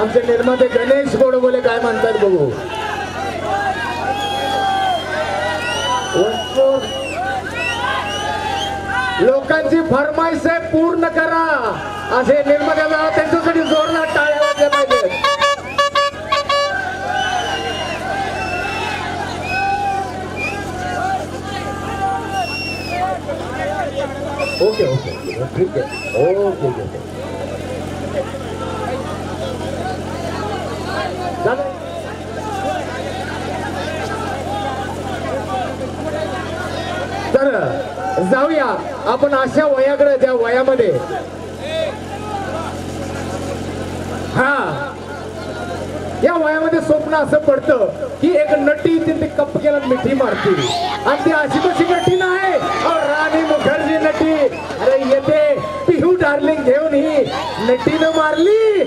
आमचे निर्माते गणेश गोडबोले काय म्हणतात बघू? लोकांची फरमाईश पूर्ण करा. असे निर्माते त्यांच्यासाठी जोरदार टाळ्या वाजल्या पाहिजे ओके ओके ठीक आहे. Okay okay. आपण अशा वयाकडे त्या वयामध्ये. हा. या वयामध्ये स्वप्न असं पडतं की एक नटी तिथे कप केला मिठी मारती. आणि ती अशी कशी नटी नाही? राणी मुखर्जी नटी. अरे येते पिहू डार्लिंग घेऊन ही नटीनं मारली.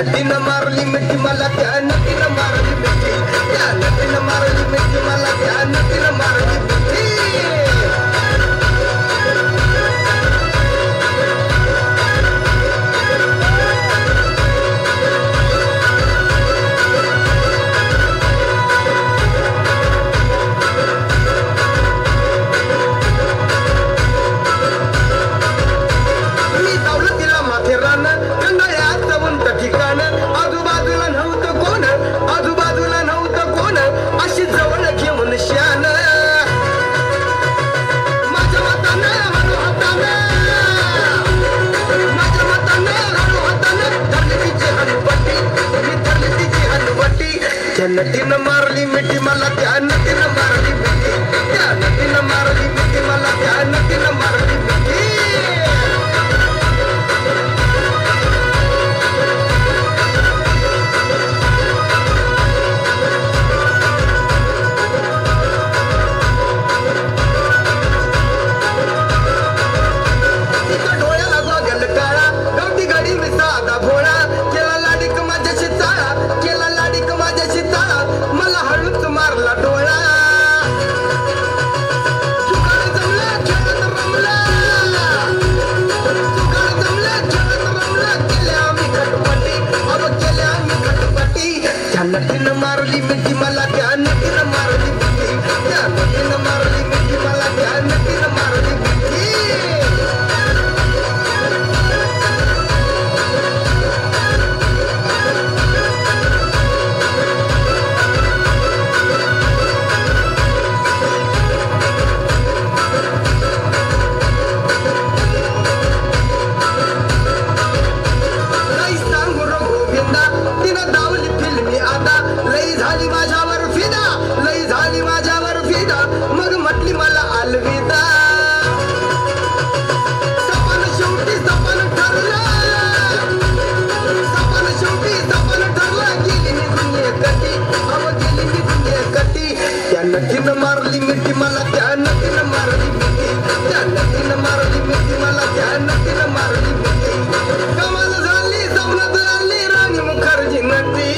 in the त्या नदीनं मारली मिठी मला त्या नदीनं मारली मिठी त्या नदीनं मारली मिठी मला त्या नदीनं मारली मिठी कमाल झाली स्वप्नात आली राणी मुखर्जी नदी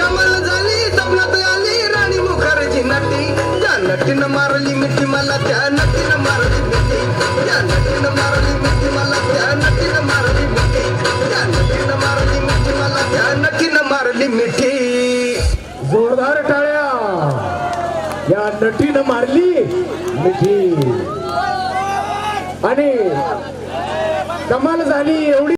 कमाल झाली स्वप्नात आली राणी मुखर्जी नदी त्या नदीनं मारली मिठी मला त्या नदीनं मारली मिठी त्या नदीनं मारली मिठी मला त्या नदीनं मारली मिठी त्या नदीनं मारली मिठी मला त्या नदीनं मारली मिठी जोरदार टाळ्या या नटीनं मारली. मिठी. आणि कमाल झाली एवढी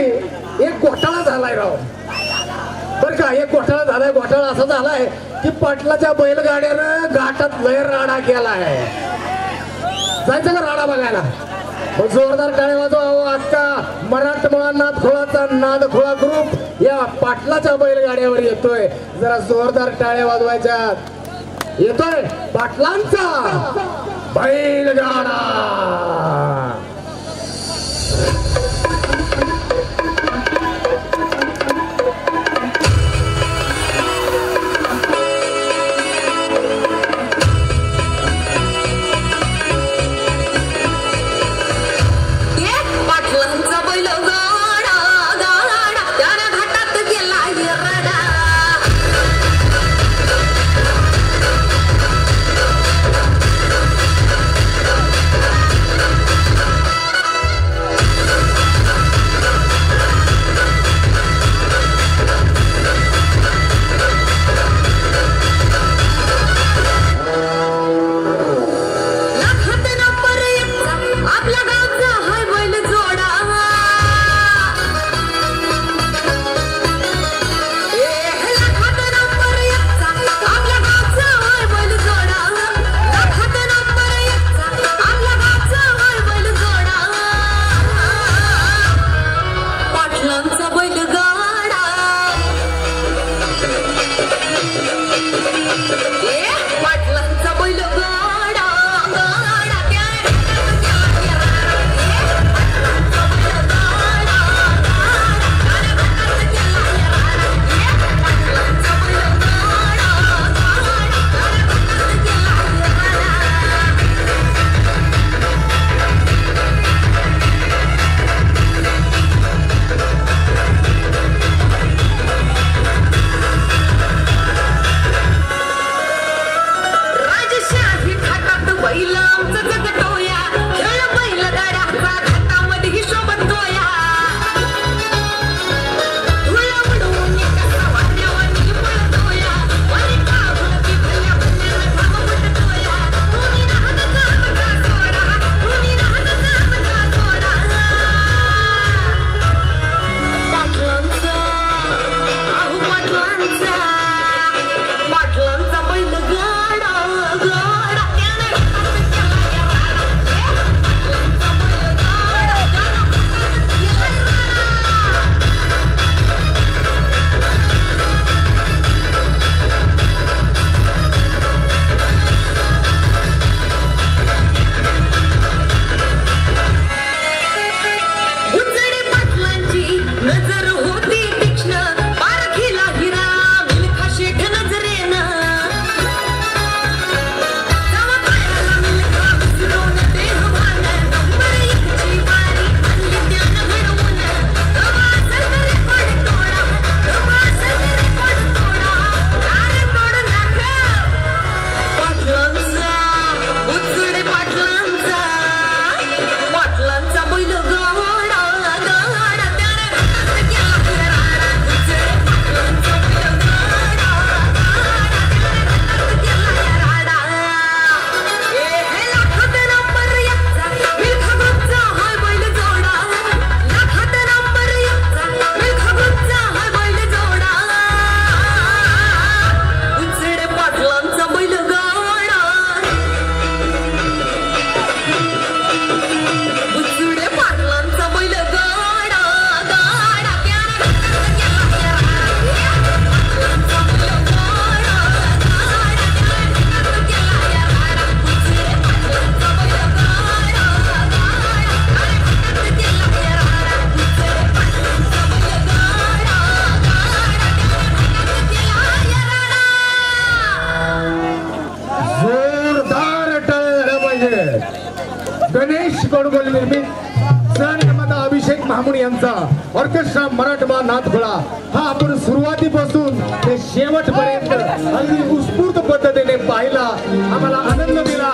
एक घोटाळा झालाय राव. बर का एक घोटाळा झालाय घोटाळा असा झालाय की पाटलाच्या बैलगाड्यानं घाटात लय राडा केला आहे जायचं का राडा बघायला? जोरदार टाळे वाजवा आजका मराठमोळा नाद खोळाचा नाद खोळा ग्रुप या पाटलाच्या बैलगाड्यावर येतोय. जरा जोरदार टाळे वाजवायच्या. येतोय पाटलांचा बैलगाडा. गणेश गोडबोल निर्मित सहनिर्माता अभिषेक महामुड यांचा ऑर्केस्ट्रा मराठवा नाथगोळा. हा आपण सुरुवातीपासून ते शेवटपर्यंत अगदी उत्स्फूर्त पद्धतीने पाहिला. आम्हाला आनंद दिला.